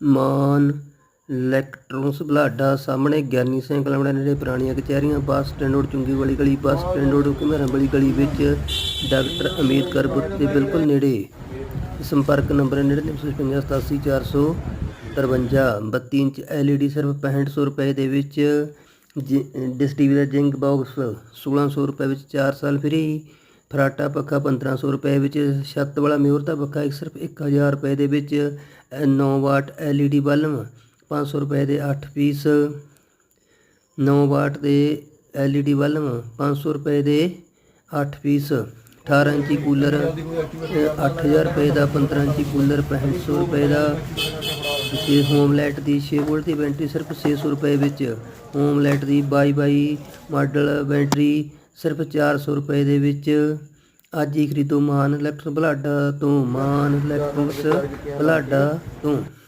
ਮਾਨ electrons ਬਲਾਡਾ ਸਾਹਮਣੇ ਗਿਆਨੀ ਸਿੰਘ ਕਲਮੜਾ ਨੇੜੇ ਪੁਰਾਣੀਆਂ ਕਚਹਿਰੀਆਂ, ਬੱਸ ਸਟੈਂਡ ਰੋਡ, ਚੁੰਗੀ ਵਾਲੀ ਗਲੀ, ਬੱਸ ਸਟੈਂਡ ਰੋਡ, ਘੁਮੇਰਾਂ ਵਾਲੀ ਗਲੀ ਵਿੱਚ ਡਾਕਟਰ ਅਮੀਤ ਬੁੱਤ ਦੇ ਬਿਲਕੁਲ ਨੇੜੇ। ਸੰਪਰਕ ਨੰਬਰ 9955878453 32 ਇੰਚ LED ਸਿਰਫ 6500 ਰੁਪਏ ਦੇ ਵਿੱਚ ਡਿਸ ਟੀਵੀ ਦਾ ਜਿੰਕ ਬਾਕਸ 1600 ਰੁਪਏ ਵਿੱਚ 4 ਸਾਲ ਫ੍ਰੀ। ਫਰਾਟਾ ਪੱਖਾ 1500 ਰੁਪਏ ਵਿੱਚ ਛੱਤ ਵਾਲਾ ਮਿਹਰ ਦਾ ਪੱਖਾ ਇੱਕ ਸਿਰਫ 1000 ਰੁਪਏ ਦੇ ਵਿੱਚ 9 ਵਾਟ LED ਬਲਬ 500 ਰੁਪਏ ਦੇ 8 ਪੀਸ 9 ਵਾਟ ਦੇ LED ਬਲਬ 500 ਰੁਪਏ ਦੇ 8 ਪੀਸ 18 ਇੰਚੀ ਕੂਲਰ ਅ, 8000 ਰੁਪਏ ਦਾ 15 ਇੰਚੀ ਕੂਲਰ 6500 ਰੁਪਏ ਦਾ। ਤੇ ਹੋਮ ਲਾਈਟ ਦੀ 6 ਵੋਲਟ ਦੀ ਬੈਟਰੀ ਸਿਰਫ 600 ਰੁਪਏ ਵਿੱਚ ਹੋਮ ਲਾਈਟ ਦੀ ਬਾਈ ਬਾਈ ਮਾਡਲ ਬੈਟਰੀ ਸਿਰਫ 400 ਰੁਪਏ ਦੇ ਵਿੱਚ ਅੱਜ ਹੀ ਖਰੀਦੋ ਮਾਨ ਇਲੈਕਟ੍ਰਿਕ ਬਲਾਡਾ ਤੋਂ, ਮਾਨ ਇਲੈਕਟ੍ਰੋਨਿਕਸ ਬਲਾਡਾ ਤੋਂ।